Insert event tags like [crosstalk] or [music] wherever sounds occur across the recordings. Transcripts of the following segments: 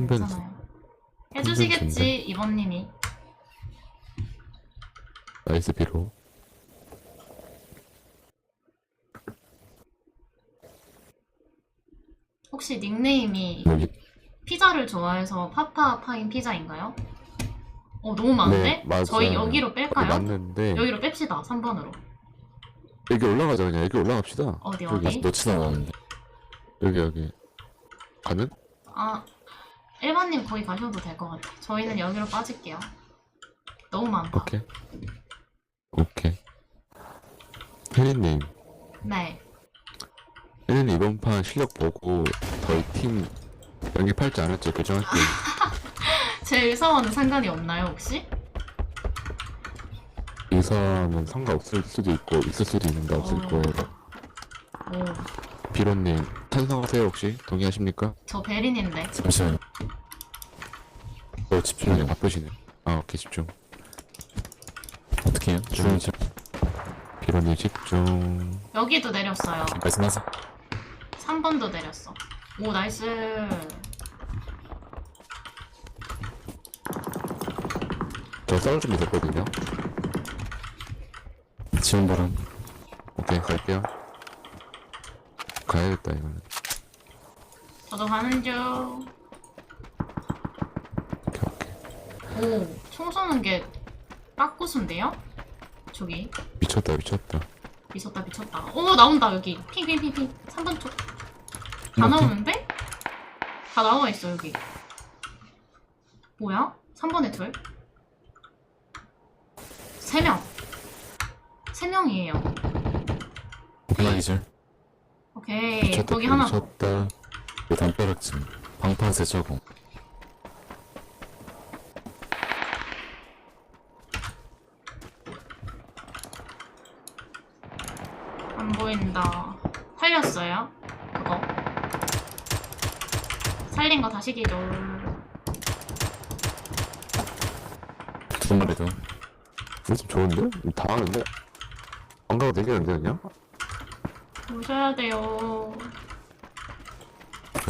한변 괜찮아요. 해주시겠지 이번님이. 나이스 비로 혹시 닉네임이 여기 피자를 좋아해서 파파 파인 피자인가요? 어 너무 많은데? 네, 맞아요. 저희 여기로 뺄까요? 맞는데 여기로 뺍시다 3번으로 여기 올라가자 그냥 여기 올라갑시다 어디 여기 어디? 놓치다 않았는데 여기 여기 가는? 아 1번님 거기 가셔도 될 것 같아 저희는 여기로 빠질게요. 너무 많다. 오케이. 오케이. 혜리님. 네. 혜리님 이번 판 실력 보고 저희 팀 영입할지 안 할지 결정할게요. 제 의사와는 상관이 없나요 혹시? 의사는 상관없을 수도 있고 있을 수도 있는데 없을 어. 거예요. 오, 비로님 찬성하세요 혹시? 동의하십니까? 저 베린인데. 잠시만요. 어 집중력 바쁘시네. 아 오케이 집중. 어떻게 해요? 주문이 비로님 집중. 여기도 내렸어요. 말씀하세요. 3번도 내렸어. 오 나이스. 저 싸울 준비 됐거든요. 지원 바람. 오케이 갈게요 가야겠다 이거는. 저도 가는 중. 오케이 오케이. 오, 총 쏘는 게 빡구수인데요? 저기. 미쳤다 미쳤다. 미쳤다 미쳤다. 오 나온다 여기. 핑핑핑핑. 3번 쪽. 다 이렇게? 나오는데? 다 나와 있어 여기. 뭐야? 3번에 둘? 3명. 3명이에요. 하나 기절 오케이 거기 하나 더그 담벼락쯤 방파제 저거 안 보인다. 살렸어요? 그거. 살린 거 다시 기절. 두 마리 더 이거 좀 좋은데? 이거 당하는데? 안 가도 되겠는데 그냥? 오셔야 돼요.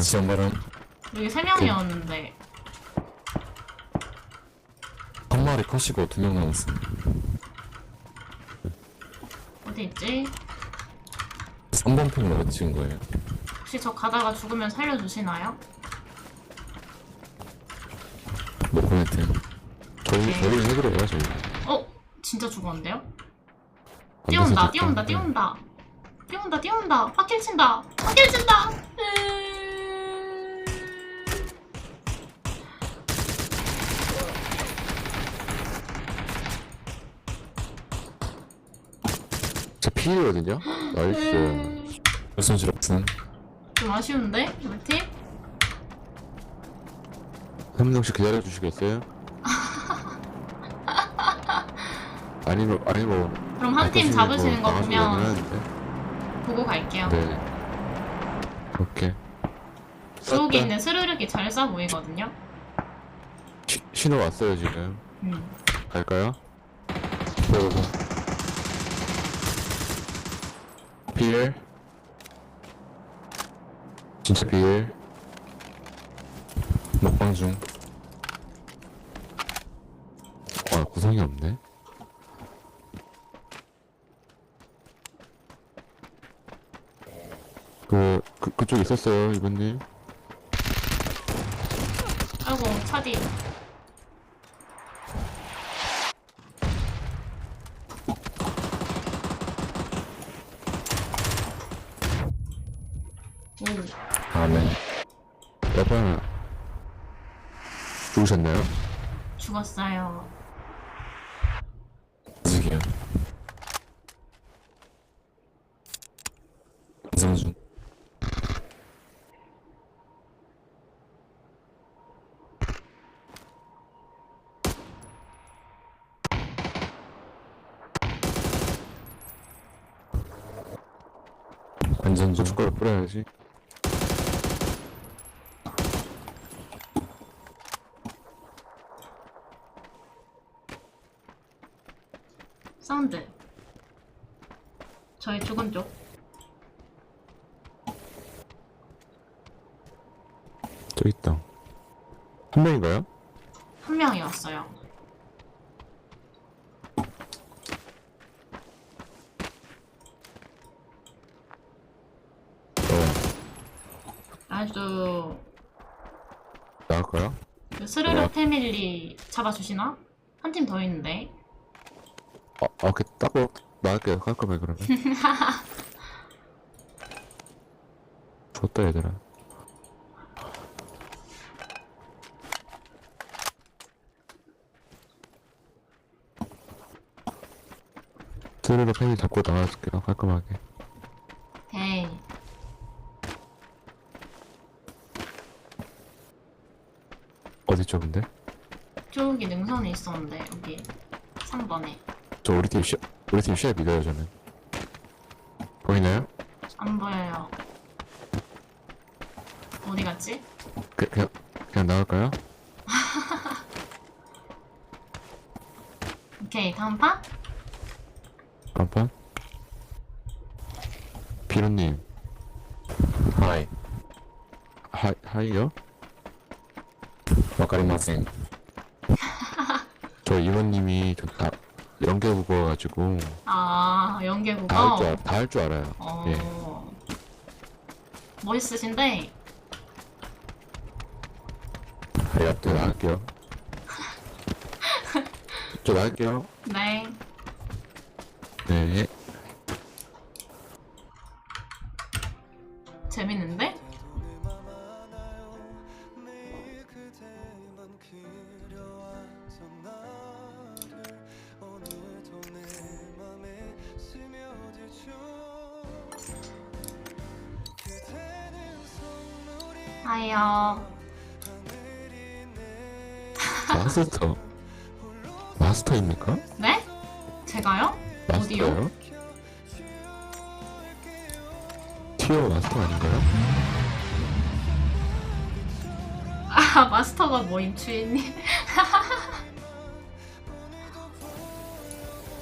지원 바람 여기 세 명이었는데. 한 마리 컷이고 두 명 남았어 어디 있지? 3번 핑으로 찍은 거예요? 혹시 저 가다가 죽으면 살려주시나요? 뭐 보냈대 저희 오케이. 저희는 해그래요 저희 어? 진짜 죽었는데요? 안 뛰어온다, 뛰어온다. 뛰어온다. 뛰어온다, 뛰어온다. 확킬 친다. 확킬 친다. 으... 저 피해거든요? 나이스 손실 없음 좀 아쉬운데? 우리 팀? 한 명씩 기다려주시겠어요? [laughs] 아니면 아니면 그럼 한 팀 잡으시는 거 보면. 보고 갈게요. 네 오케이 쐈다. 있는 스르륵이 잘 쏴 보이거든요. 시, 신호 왔어요 지금 음. 갈까요? 들어오고 비엘 진짜 비엘 먹방 중아 구성이 없네 그, 그 그쪽 있었어요 이분님 아이고 차디. 오, 아멘 여봐 죽으셨나요? 죽었어요. 아직이요 이상 중 반전 중 고춧가루 뿌려야지 사운드. 저희 죽은 쪽. 저기 있다 한 명인가요? 한 명이 왔어요. 어, 아주 나갈까요? 그 스르르 뭐야? 패밀리 잡아주시나? 한 팀 더 있는데. 아, 아, 오케이. 따고 나갈게요. 갈 거면 그러면. [laughs] 좋다, 얘들아. 스르르 팬이 잡고 나갈게요. 깔끔하게. 에이. 쪽인데? 저기 능선에 있었는데 여기 3번에 저 우리 팀 시, 우리 팀 시야 믿어요, 저는. 보이나요? 안 보여요. 어디 갔지? 그, 그냥, 그냥 나갈까요? [laughs] 오케이 다음 판? 깜판? 비로님, 하이. 하, 하이요? 와카리마센. [laughs] 저 이모님이 저 다, 연계 국어가지고, 아 연계 국어. 다할 줄, 알- 다할 줄 알아요. 어. 예. 멋있으신데 저 아리가또. 나갈게요. [laughs] 저 나갈게요. 네. 네. 재밌는데? 하이요. 마스터. 마스터입니까? 네? 제가요? 어디요? 마스터요? 티어 마스터 아닌가요? 아 마스터가 뭐임 주인님?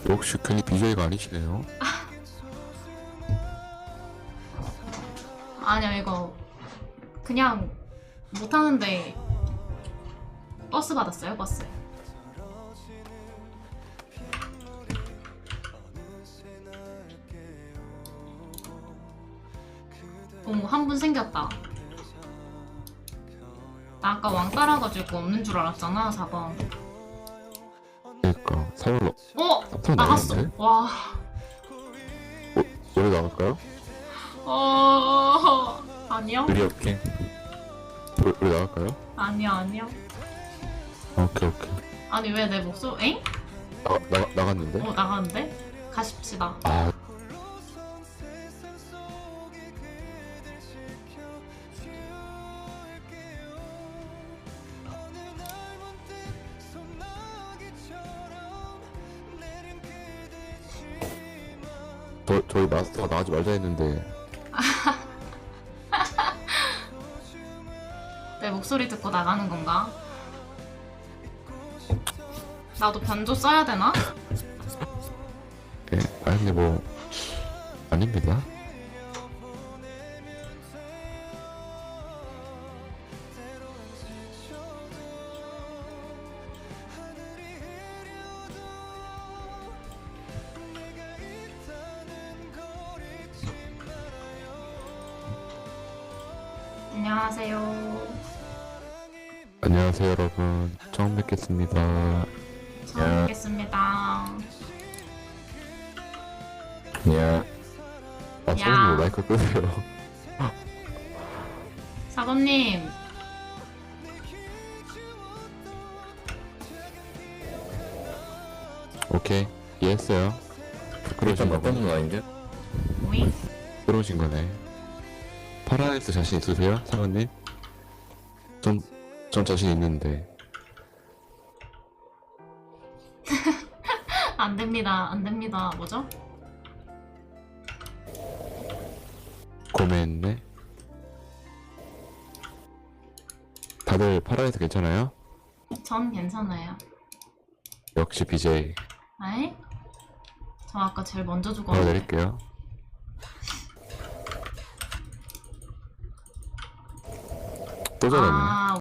역시 괜히 BJ가 아니시네요. 아니요 이거 그냥 못 하는데 버스 받았어요 버스. 어머 한 분 생겼다. 나 아까 왕 따라가지고 없는 줄 알았잖아 4번. 그니까, 사연, 어 나갔어. 나갔는데? 와. 노래 나갈까요? 어 아니요 우리 없게. 노래, 노래 나갈까요? 아니요 아니요. 오케이, 오케이. 아니 왜 내 목소리? 엥? 나, 나, 나갔는데? 어 나가는데? 가십시다. 아, 저, 저희 마스터가 나가지 말자 했는데 내 목소리 듣고 나가는 건가? 나도 변조 써야 되나? 예, 아니 근데 뭐 아닙니다 안녕하세요. 안녕하세요 여러분 처음 뵙겠습니다 처음 야. 뵙겠습니다. 야. 아 야. 서울님 마이크 끄세요 [laughs] 사범님, 오케이 이해했어요 거네 몇번 아닌데? 그러신 거네 파라다이스 자신 있으세요 사관님? 전, 전 자신 있는데 [laughs] 안 됩니다. 안 됩니다. 뭐죠? 고민했네 다들 파라다이스 괜찮아요? 전 괜찮아요. 역시 BJ 에? 저 아까 제일 먼저 죽었는데. 보여드릴게요 또 저러네 아,